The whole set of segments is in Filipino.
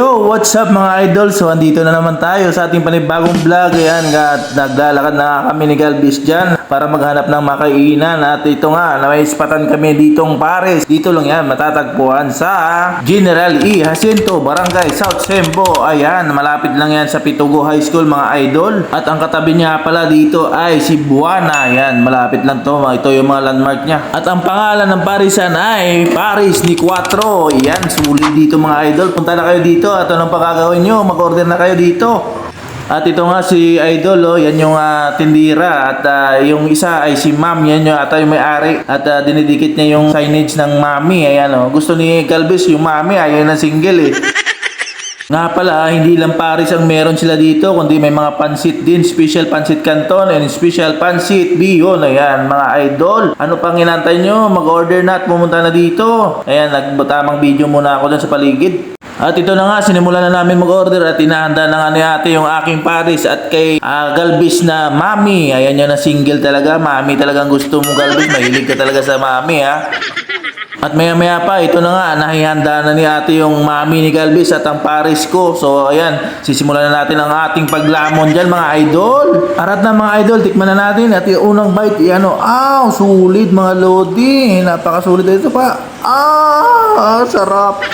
Yo, what's up mga idol? So, andito na naman tayo sa ating panibagong vlog. Ayan, at naglalakad na kami ni Galvis dyan para maghanap ng makainan. At ito nga, may ispatan kami ditong Pares. Dito lang yan, matatagpuan sa General E. Jacinto, Barangay South Sembo. Ayan, malapit lang yan sa Pitugo High School mga idol. At ang katabi niya pala dito ay si Buana. Ayan, malapit lang to. Ito yung mga landmark niya. At ang pangalan ng Parisan ay Paris ni Cuatro. Ayan, sulit dito mga idol. Punta na kayo dito at anong pagkagawin nyo? Mag-order na kayo dito. At ito nga si Idol, oh, yan yung ah, tindira at ah, yung isa ay si Ma'am, yan yung ata yung may-ari at ah, dinidikit niya yung signage ng Mami, ayan oh. Gusto ni Galvez yung Mami, ayaw na single eh. Nga pala, hindi lang Paris ang meron sila dito, kundi may mga pansit din, special pansit canton and special pansit bihon. Ayan, mga idol. Ano pang inantay nyo? Mag-order na at pumunta na dito. Ayan, nagbutamang video muna ako dun sa paligid. At ito na nga, sinimulan na namin mag-order at inahanda na nga ni ate yung aking Paris at kay ah, Galvis na Mami. Ayan yun na single talaga. Mami talagang gusto mo Galvis. Mahilig ka talaga sa Mami ha. At maya maya pa, ito na nga, nahihanda na ni ate yung mami ni Galvis at ang Paris ko. So ayan, sisimulan na natin ang ating paglamon dyan mga idol. Arat na mga idol, tikman na natin at yung unang bite, ano, aw, sulit mga lodi. Napakasulit ito pa. Ah, sarap.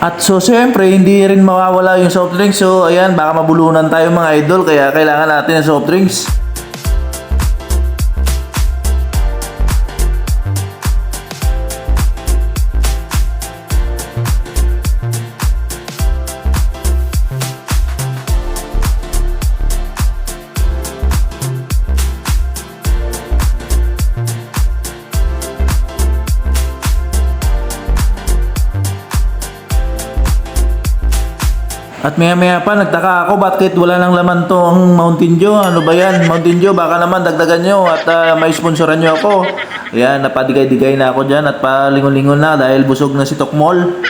At so, siyempre, hindi rin mawawala yung soft drinks. So, ayan, baka mabulunan tayo mga idol. Kaya kailangan natin ng soft drinks. At maya maya pa, nagtaka ako bakit wala nang laman to ang Mountain Dew. Ano ba yan? Mountain Dew, baka naman dagdagan nyo at ah, may sponsoran nyo ako. Ayan, napadigay-digay na ako dyan at palingon-lingon na dahil busog na si Tokmol.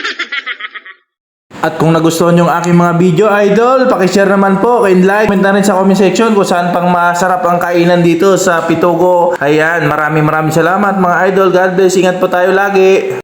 At kung nagustuhan yung aking mga video, idol, pakishare naman po, and like, comment na rin sa comment section kung saan pang masarap ang kainan dito sa Pitogo. Ayan, maraming maraming salamat mga idol. God bless, ingat po tayo lagi.